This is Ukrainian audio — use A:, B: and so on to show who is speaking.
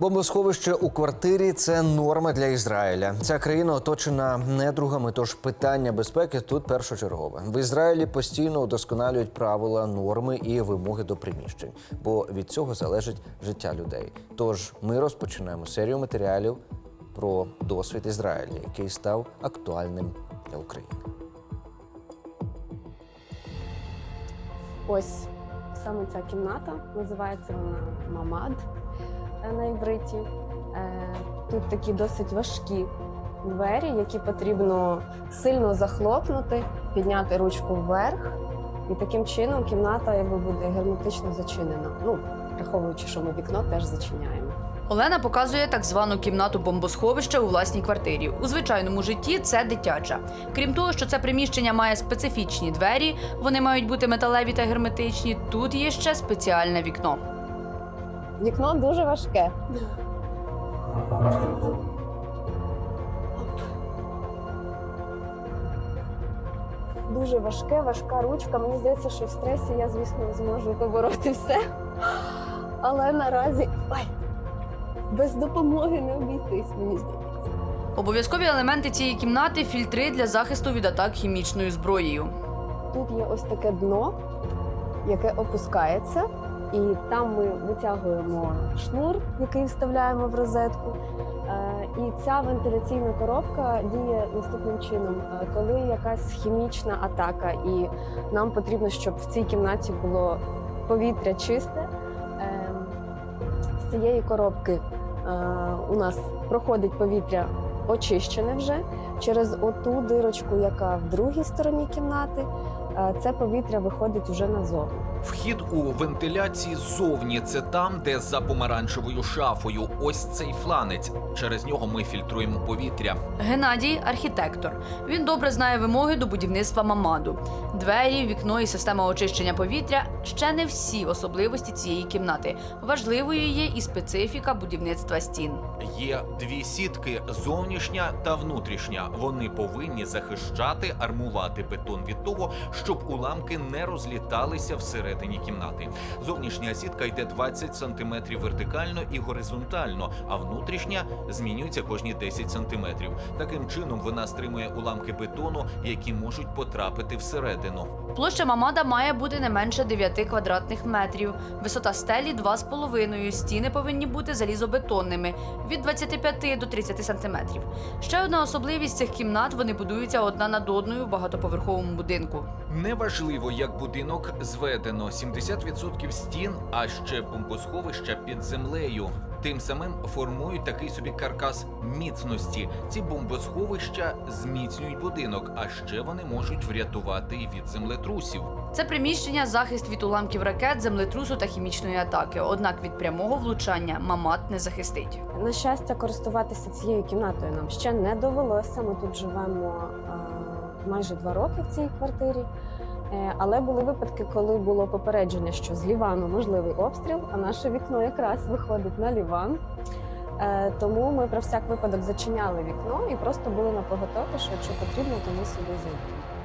A: Бомбосховище у квартирі це норма для Ізраїля. Ця країна оточена недругами, тож питання безпеки тут першочергове. В Ізраїлі постійно удосконалюють правила, норми і вимоги до приміщень, бо від цього залежить життя людей. Тож ми розпочинаємо серію матеріалів про досвід Ізраїля, який став актуальним для України.
B: Ось саме ця кімната називається вона Мамад на івриті. Е, Тут такі досить важкі двері, які потрібно сильно захлопнути, підняти ручку вверх, і таким чином кімната якби буде герметично зачинена. Ну, враховуючи, що ми вікно теж зачиняємо.
C: Олена показує так звану кімнату бомбосховища у власній квартирі. У звичайному житті це дитяча. Крім того, що це приміщення має специфічні двері, вони мають бути металеві та герметичні. Тут є ще спеціальне вікно.
B: Вікно дуже важке. Дуже важке, важка ручка. Мені здається, що в стресі я, звісно, зможу побороти все. Але наразі ой, без допомоги не обійтись, мені здається.
C: Обов'язкові елементи цієї кімнати фільтри для захисту від атак хімічною зброєю.
B: Тут є ось таке дно, яке опускається, і там ми витягуємо шнур, який вставляємо в розетку. Е, І ця вентиляційна коробка діє наступним чином. Е, Коли якась хімічна атака, і нам потрібно, щоб в цій кімнаті було повітря чисте, е, з цієї коробки у нас проходить повітря очищене вже через оту дирочку, яка в другій стороні кімнати. Це повітря виходить уже назовні.
D: Вхід у вентиляції ззовні це там, де за помаранчевою шафою. Ось цей фланець. Через нього ми фільтруємо повітря.
C: Геннадій архітектор. Він добре знає вимоги до будівництва мамаду. Двері, вікно і система очищення повітря ще не всі особливості цієї кімнати. Важливою є і специфіка будівництва стін.
D: Є дві сітки: зовнішня та внутрішня. Вони повинні захищати, армувати бетон від того, щоб уламки не розліталися всередині кімнати. Зовнішня сітка йде 20 см вертикально і горизонтально, а внутрішня змінюється кожні 10 см. Таким чином вона стримує уламки бетону, які можуть потрапити всередину.
C: Площа мамада має бути не менше 9 квадратних метрів. Висота стелі 2,5. Стіни повинні бути залізобетонними від 25 до 30 сантиметрів. Ще одна особливість цих кімнат вони будуються одна над одною в багатоповерховому будинку.
D: Неважливо, як будинок зведено 70% стін, а ще бомбосховища під землею. Тим самим формують такий собі каркас міцності. Ці бомбосховища зміцнюють будинок, а ще вони можуть врятувати і від землетрусів.
C: Це приміщення захист від уламків ракет, землетрусу та хімічної атаки. Однак від прямого влучання мамат не захистить.
B: На щастя, користуватися цією кімнатою нам ще не довелося. Ми тут живемо е, майже два роки в цій квартирі. Е, Але були випадки, коли було попередження, що з Лівану можливий обстріл, а наше вікно якраз виходить на Ліван. Е, Тому ми про всяк випадок зачиняли вікно і просто були на поготові, що якщо потрібно, то ми сюди зайдемо.